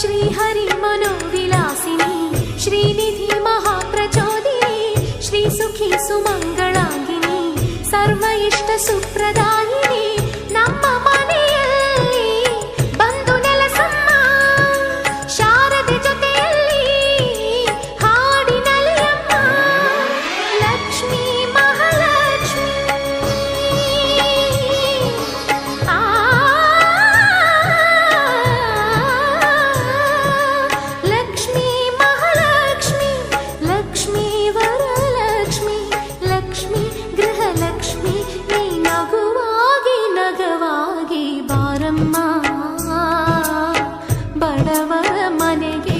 శ్రీహరి మనోవిలాసిని శ్రీనిధి మహాప్రచోదిని శ్రీ సుఖీ ಬಡವರ ಮನೆಗೆ